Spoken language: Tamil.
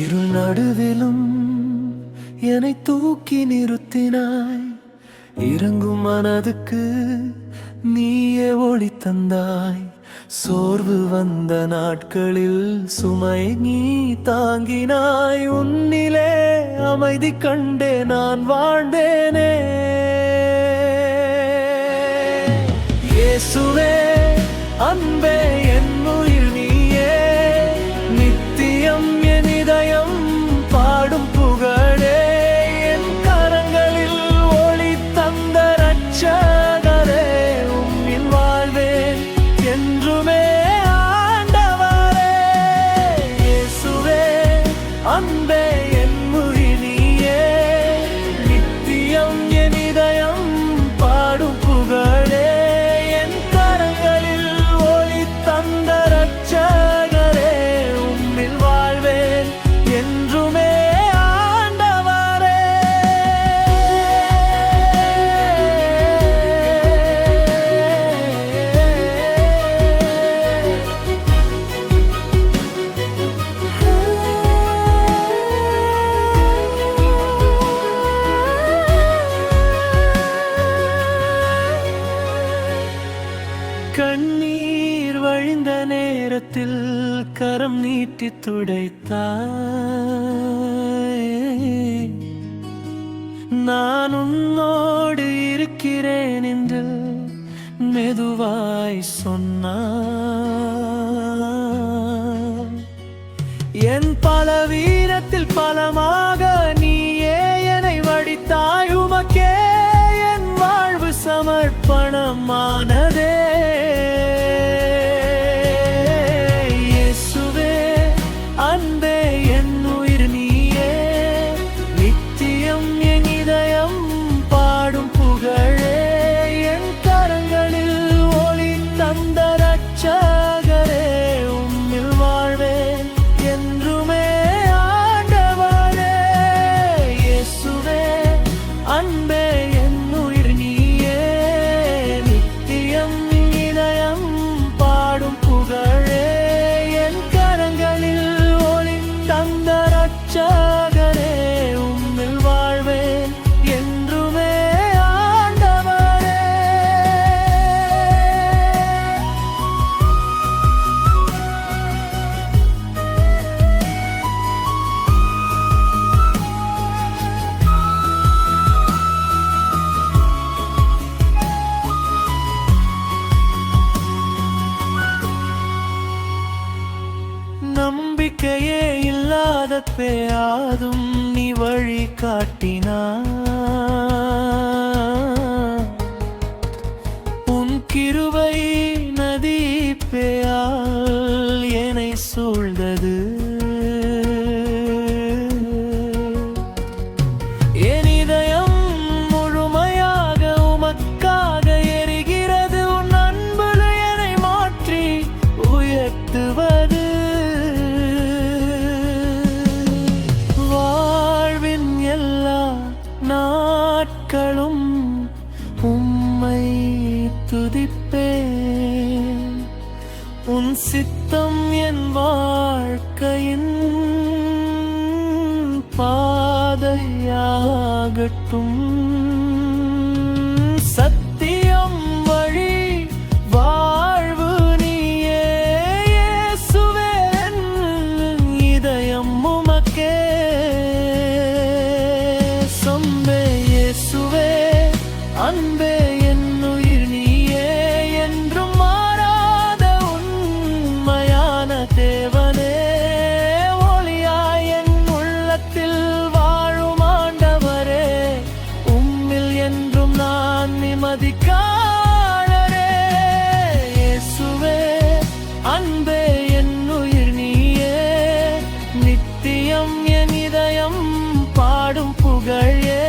இருள் நடுவிலும் என்னை தூக்கி நிறுத்தினாய். இறங்கும் மனதுக்கு நீயே ஒளி தந்தாய். சோர்வு வந்த நாட்களில் சுமை நீ தாங்கினாய். உன்னிலே அமைதி கண்டே நான் வாழ்ந்தேனே. இயேசு கண்ணீர் வழிந்த நேரத்தில் கரம் நீட்டி துடைத்தாய். நான் உன்னோடு இருக்கிறேன் என்று மெதுவாய் சொன்னா என் பலவீனத்தில் பலமா நம்பிக்கையே இல்லாத பேயாதும் நீ வழி காட்டினார் சித்தம் என் வாழ்க்கையின் பாதையாகட்டும். சத் ஆதிக்காளரே இயேசுவே அன்பே என்னுயிர் நீயே. நித்தியம் என் இதயம் பாடும் புகழே.